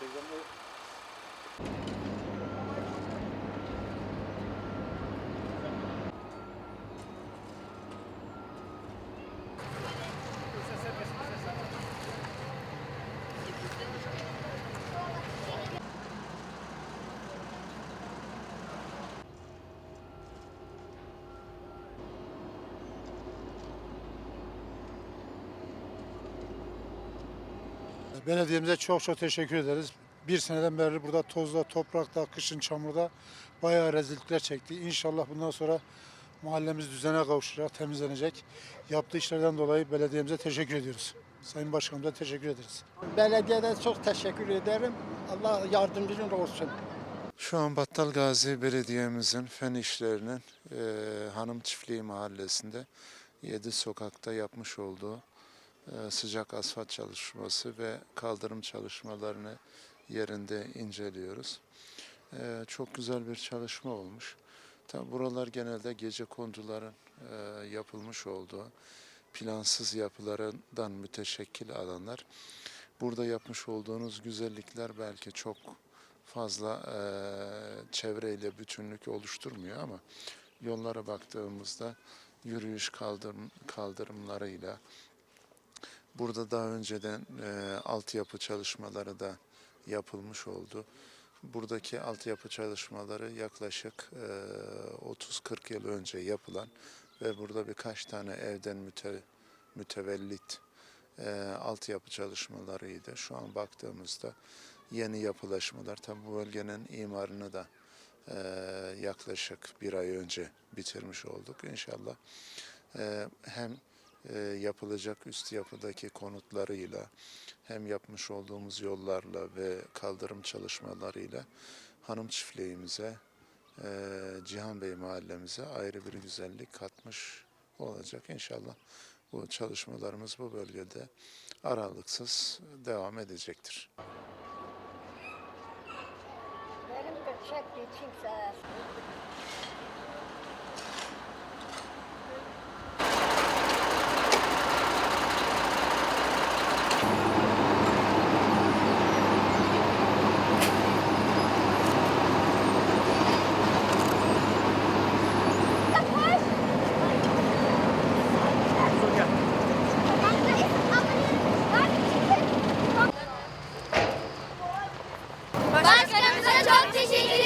Peygamber Belediyemize çok çok teşekkür ederiz. Bir seneden beri burada tozda, toprakta, kışın çamurda bayağı rezillikler çekti. İnşallah bundan sonra mahallemiz düzene kavuşacak, temizlenecek. Yaptığı işlerden dolayı belediyemize teşekkür ediyoruz. Sayın Başkanımıza teşekkür ederiz. Belediyede çok teşekkür ederim. Allah yardımcın olsun. Şu an Battal Gazi Belediye'mizin fen işlerinin e, Hanım Çiftliği Mahallesi'nde 7 sokakta yapmış olduğu sıcak asfalt çalışması ve kaldırım çalışmalarını yerinde inceliyoruz. E, çok güzel bir çalışma olmuş. Tabi buralar genelde gece konduların e, yapılmış olduğu plansız yapılarından müteşekkil alanlar. Burada yapmış olduğunuz güzellikler belki çok fazla eee, çevreyle bütünlük oluşturmuyor ama yollara baktığımızda yürüyüş kaldırım, kaldırımlarıyla burada daha önceden eee altyapı çalışmaları da yapılmış oldu. Buradaki altyapı çalışmaları yaklaşık eee, 30-40 yıl önce yapılan ve burada birkaç tane evden müte, mütevellit eee altyapı çalışmalarıydı. Şu an baktığımızda yeni yapılaşmalar. Tabi bu bölgenin imarını da eee, yaklaşık bir ay önce bitirmiş olduk. İnşallah eee, hem eee, yapılacak üst yapıdaki konutlarıyla hem yapmış olduğumuz yollarla ve kaldırım çalışmalarıyla hanım çiftliğimize, eee, Cihan Bey mahallemize ayrı bir güzellik katmış olacak. İnşallah bu çalışmalarımız bu bölgede aralıksız devam edecektir. Benim de çek geçeyim sana. Başkanımıza çok teşekkür ederim.